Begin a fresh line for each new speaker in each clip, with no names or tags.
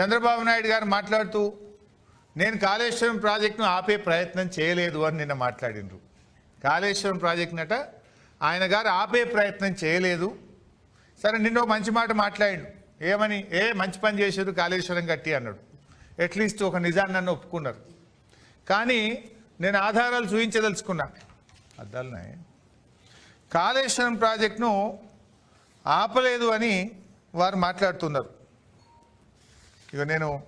చంద్రబాబు నాయుడు గారు మాట్లాడుతూ నేను కాళేశ్వరం ప్రాజెక్టును ఆపే ప్రయత్నం చేయలేదు అని నిన్న మాట్లాడినరు కాళేశ్వరం ప్రాజెక్టునట ఆయన గారు ఆపే ప్రయత్నం చేయలేదు. సరే నిన్న మంచి మాట మాట్లాడిండు. ఏమని? ఏ మంచి పని చేశారు కాళేశ్వరం కట్టి అన్నాడు. అట్లీస్ట్ ఒక నిజాన్ని నన్ను ఒప్పుకున్నారు. కానీ నేను ఆధారాలు చూపించదలుచుకున్నా అద్దాలనే కాళేశ్వరం ప్రాజెక్టును ఆపలేదు అని వారు మాట్లాడుతున్నారు. ఇక నేను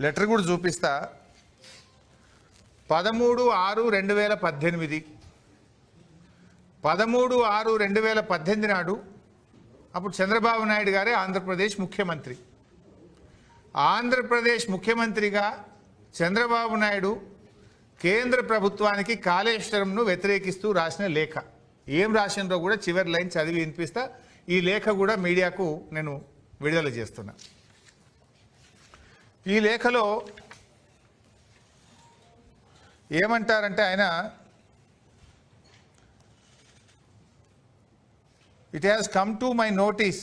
లెటర్ కూడా చూపిస్తా. పదమూడు ఆరు రెండు వేల పద్దెనిమిది. పదమూడు ఆరు రెండు వేల పద్దెనిమిది నాడు అప్పుడు చంద్రబాబు నాయుడు గారే ఆంధ్రప్రదేశ్ ముఖ్యమంత్రి. ఆంధ్రప్రదేశ్ ముఖ్యమంత్రిగా చంద్రబాబు నాయుడు కేంద్ర ప్రభుత్వానికి కాళేశ్వరంను వ్యతిరేకిస్తూ రాసిన లేఖ. ఏం రాసినో కూడా చివరి లైన్ చదివి వినిపిస్తా. ఈ లేఖ కూడా మీడియాకు నేను విడుదల చేస్తున్నా. ఈ లేఖలో ఏమంటారంటే ఆయన it has come to my notice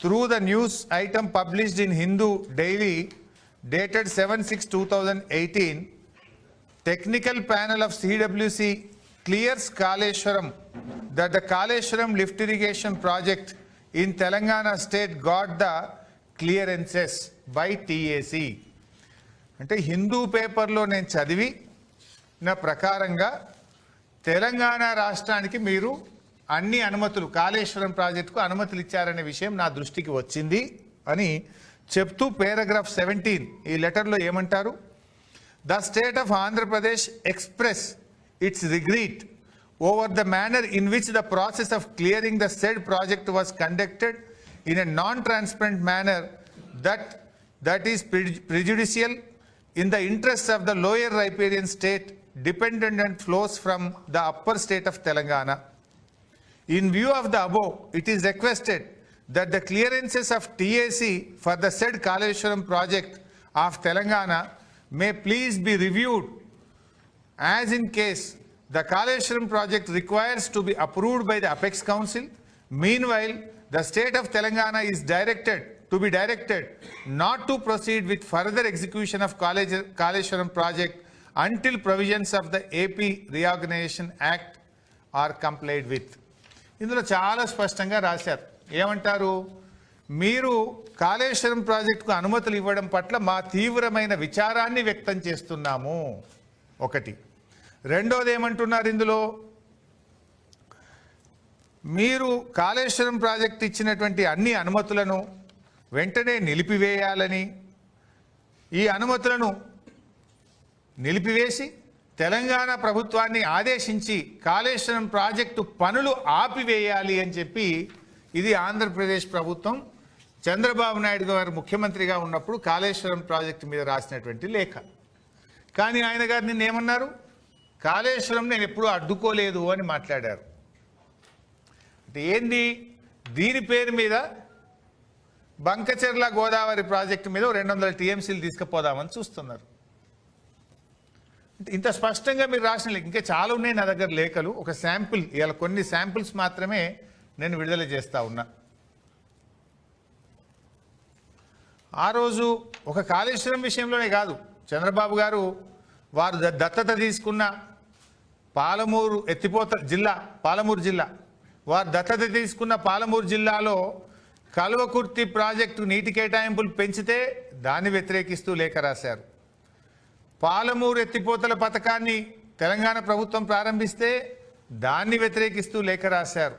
through the news item published in Hindu daily dated seven six two thousand eighteen technical panel of CWC clears Kaleshwaram that the Kaleshwaram lift irrigation project in Telangana state got the clearances by TAC అంటే హిందూ పేపర్లో నేను చదివి నా ప్రకారంగా తెలంగాణ రాష్ట్రానికి మీరు అన్ని అనుమతులు కాళేశ్వరం ప్రాజెక్టుకు అనుమతులు ఇచ్చారనే విషయం నా దృష్టికి వచ్చింది అని చెప్తూ పేరాగ్రాఫ్ సెవెంటీన్ ఈ లెటర్లో ఏమంటారు? The state of Andhra Pradesh express its regret over the manner in which the process of clearing the said project was conducted in a non-transparent manner that, that is prejudicial in the interests of the lower riparian state dependent and flows from the upper state of Telangana. In view of the above, it is requested that the clearances of TAC for the said Kaleshwaram project of Telangana may please be reviewed as in case the Kaleshwaram project requires to be approved by the Apex Council. Meanwhile, the state of Telangana is directed to be directed not to proceed with further execution of కాళేజ్ Kaleshwaram project until provisions of the AP reorganisation act are complied with ఇందులో చాలా స్పష్టంగా రాశారు. ఏమంటారు? మీరు కాళేశ్వరం ప్రాజెక్టుకు అనుమతులు ఇవ్వడం పట్ల మా తీవ్రమైన విచారాన్ని వ్యక్తం చేస్తున్నాము. ఒకటి. రెండోది ఏమంటున్నారు ఇందులో? మీరు కాళేశ్వరం ప్రాజెక్ట్ ఇచ్చినటువంటి అన్ని అనుమతులను వెంటనే నిలిపివేయాలని ఈ అనుమతులను నిలిపివేసి తెలంగాణ ప్రభుత్వాన్ని ఆదేశించి కాళేశ్వరం ప్రాజెక్టు పనులు ఆపివేయాలి అని చెప్పి ఇది ఆంధ్రప్రదేశ్ ప్రభుత్వం చంద్రబాబు నాయుడు గారు ముఖ్యమంత్రిగా ఉన్నప్పుడు కాళేశ్వరం ప్రాజెక్టు మీద రాసినటువంటి లేఖ. కానీ ఆయన గారు నిన్న ఏమన్నారు కాళేశ్వరం నేను ఎప్పుడూ అడ్డుకోలేదు అని మాట్లాడారు. అంటే ఏంది? దీని పేరు మీద బంకచెర్ల గోదావరి ప్రాజెక్టు మీద రెండు వందల టీఎంసీలు తీసుకుపోదామని చూస్తున్నారు. అంటే ఇంత స్పష్టంగా మీరు రాసిన లేఖ ఇంకా చాలా ఉన్నాయి నా దగ్గర లేఖలు. ఒక శాంపుల్ ఇవాళ కొన్ని శాంపుల్స్ మాత్రమే నేను విడుదల చేస్తా ఉన్నా. ఆ రోజు ఒక కాళేశ్వరం విషయంలోనే కాదు. చంద్రబాబు గారు వారు ద- దత్తత తీసుకున్న పాలమూరు ఎత్తిపోత జిల్లా పాలమూరు జిల్లా. వారు దత్తత తీసుకున్న పాలమూరు జిల్లాలో కల్వకుర్తి ప్రాజెక్టు నీటి కేటాయింపులు పెంచితే దాన్ని వ్యతిరేకిస్తూ లేఖ రాశారు. పాలమూరు ఎత్తిపోతల పథకాన్ని తెలంగాణ ప్రభుత్వం ప్రారంభిస్తే దాన్ని వ్యతిరేకిస్తూ లేఖ రాశారు.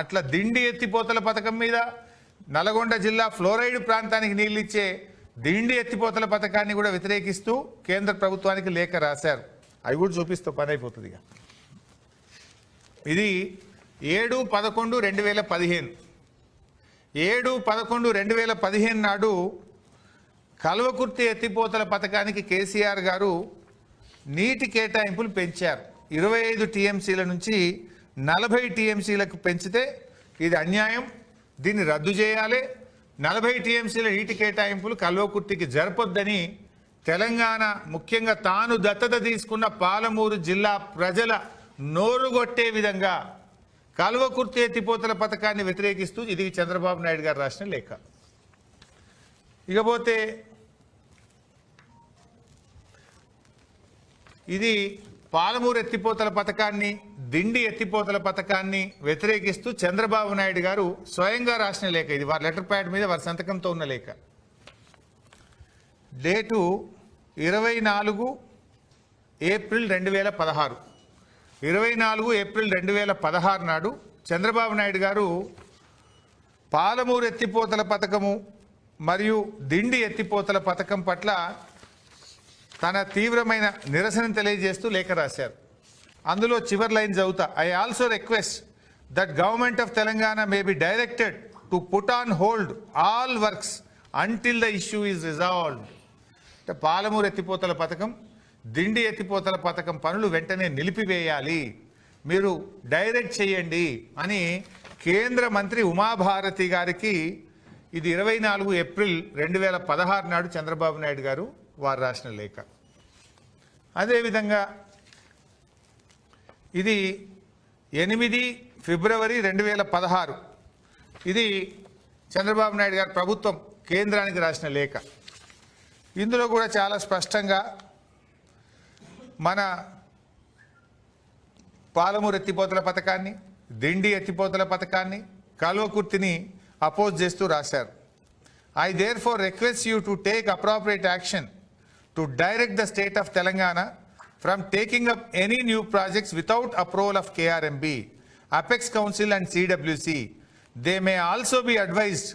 అట్లా దిండి ఎత్తిపోతల పథకం మీద నల్గొండ జిల్లా ఫ్లోరైడ్ ప్రాంతానికి నీళ్ళు ఇచ్చే దిండి ఎత్తిపోతల పథకాన్ని కూడా వ్యతిరేకిస్తూ కేంద్ర ప్రభుత్వానికి లేఖ రాశారు. అవి కూడా చూపిస్తూ పని అయిపోతుంది ఇది ఏడు పదకొండు రెండు వేల పదిహేను. ఏడు పదకొండు రెండు వేల పదిహేను నాడు కల్వకుర్తి ఎత్తిపోతల పథకానికి కేసీఆర్ గారు నీటి కేటాయింపులు పెంచారు. ఇరవై ఐదు టీఎంసీల నుంచి నలభై టీఎంసీలకు పెంచితే ఇది అన్యాయం. దీన్ని రద్దు చేయాలి. నలభై టీఎంసీల నీటి కేటాయింపులు కల్వకుర్తికి జరపొద్దని తెలంగాణ ముఖ్యంగా తాను దత్తత తీసుకున్న పాలమూరు జిల్లా ప్రజల నోరుగొట్టే విధంగా కల్వకుర్తి ఎత్తిపోతల పథకాన్ని వ్యతిరేకిస్తూ ఇది చంద్రబాబు నాయుడు గారు రాసిన లేఖ. ఇకపోతే ఇది పాలమూరు ఎత్తిపోతల పథకాన్ని దిండి ఎత్తిపోతల పథకాన్ని వ్యతిరేకిస్తూ చంద్రబాబు నాయుడు గారు స్వయంగా రాసిన లేఖ ఇది. వారి లెటర్ ప్యాడ్ మీద వారి సంతకంతో ఉన్న లేఖ. డేటు ఇరవై నాలుగు ఏప్రిల్ రెండు వేల పదహారు. ఇరవై నాలుగు ఏప్రిల్ రెండు వేల పదహారు నాడు చంద్రబాబు నాయుడు గారు పాలమూరు ఎత్తిపోతల పథకము మరియు దిండి ఎత్తిపోతల పథకం పట్ల తన తీవ్రమైన నిరసన తెలియజేస్తూ లేఖ రాశారు. అందులో చివరి లైన్ చదువుతా I also request that government of Telangana may be directed to put on hold all works until the issue is resolved అంటే పాలమూరు ఎత్తిపోతల పథకం దిండి ఎత్తిపోతల పథకం పనులు వెంటనే నిలిపివేయాలి. మీరు డైరెక్ట్ చేయండి అని కేంద్ర మంత్రి ఉమాభారతి గారికి ఇది ఇరవై నాలుగు ఏప్రిల్ రెండు వేల పదహారు నాడు చంద్రబాబు నాయుడు గారు వారు రాసిన లేఖ. అదేవిధంగా ఇది ఎనిమిది ఫిబ్రవరి రెండు వేల పదహారు. ఇది చంద్రబాబు నాయుడు గారు ప్రభుత్వం కేంద్రానికి రాసిన లేఖ. ఇందులో కూడా చాలా స్పష్టంగా మన పాలమూరు ఎత్తిపోతల పథకాన్ని దిండి ఎత్తిపోతల పథకాన్ని కల్వకుర్తిని అపోజ్ చేస్తూ రాశారు. I therefore request you to take appropriate action to direct the state of Telangana from taking up any new projects without approval of KRMB apex council and CWC they may also be advised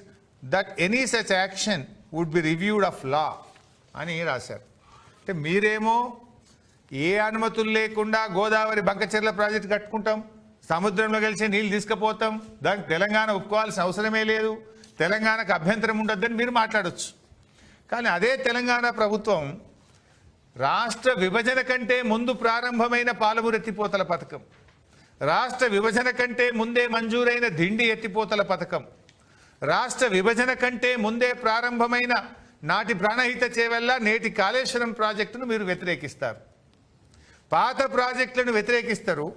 that any such action would be reviewed of law అని రాశారు. అంటే మీరేమో ఏ అనుమతులు లేకుండా Godavari Bankacherla project కట్టుకుంటాం? సముద్రంలో కలిసి నీళ్ళు తీసుకుపోతాం? దానికి తెలంగాణ ఒప్పుకోవాల్సిన అవసరమే లేదు. తెలంగాణకు అభ్యంతరం ఉండొద్దని మీరు మాట్లాడొచ్చు. కానీ అదే తెలంగాణ ప్రభుత్వం రాష్ట్ర విభజన కంటే ముందు ప్రారంభమైన పాలమూరు ఎత్తిపోతల పథకం రాష్ట్ర విభజన కంటే ముందే మంజూరైన దిండి ఎత్తిపోతల పథకం రాష్ట్ర విభజన కంటే ముందే ప్రారంభమైన నాటి ప్రాణహిత చేవెళ్ళ నేటి కాళేశ్వరం ప్రాజెక్టును మీరు వ్యతిరేకిస్తారు. పాత ప్రాజెక్టులను వ్యతిరేకిస్తారు.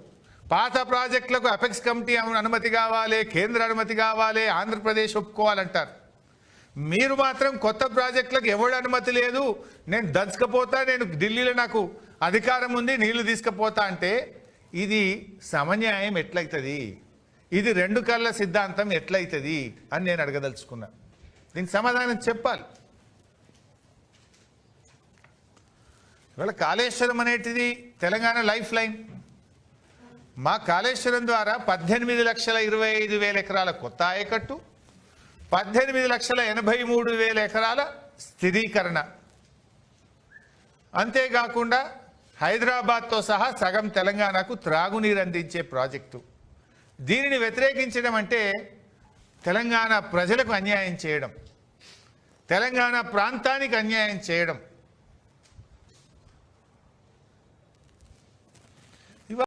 పాత ప్రాజెక్టులకు అపెక్స్ కమిటీ అనుమతి కావాలి కేంద్ర అనుమతి కావాలి ఆంధ్రప్రదేశ్ ఒప్పుకోవాలంటారు. మీరు మాత్రం కొత్త ప్రాజెక్టులకు ఎవడు అనుమతి లేదు నేను దంచకపోతా నేను ఢిల్లీలో నాకు అధికారం ఉంది నీళ్ళు తీసుకుపోతా అంటే ఇది సమన్యాయం ఎట్లయితుంది? ఇది రెండు కళ్ళ సిద్ధాంతం ఎట్లయితుంది? అని నేను అడగదలుచుకున్నా. దీనికి సమాధానం చెప్పాలి. ఇవాళ కాళేశ్వరం అనేటిది తెలంగాణ లైఫ్ లైన్. మా కాళేశ్వరం ద్వారా పద్దెనిమిది లక్షల ఇరవై ఐదు వేల ఎకరాల కొత్త ఆయకట్టు పద్దెనిమిది లక్షల ఎనభై మూడు వేల ఎకరాల స్థిరీకరణ. అంతేకాకుండా హైదరాబాద్తో సహా సగం తెలంగాణకు త్రాగునీరు అందించే ప్రాజెక్టు. దీనిని వ్యతిరేకించడం అంటే తెలంగాణ ప్రజలకు అన్యాయం చేయడం తెలంగాణ ప్రాంతానికి అన్యాయం చేయడం.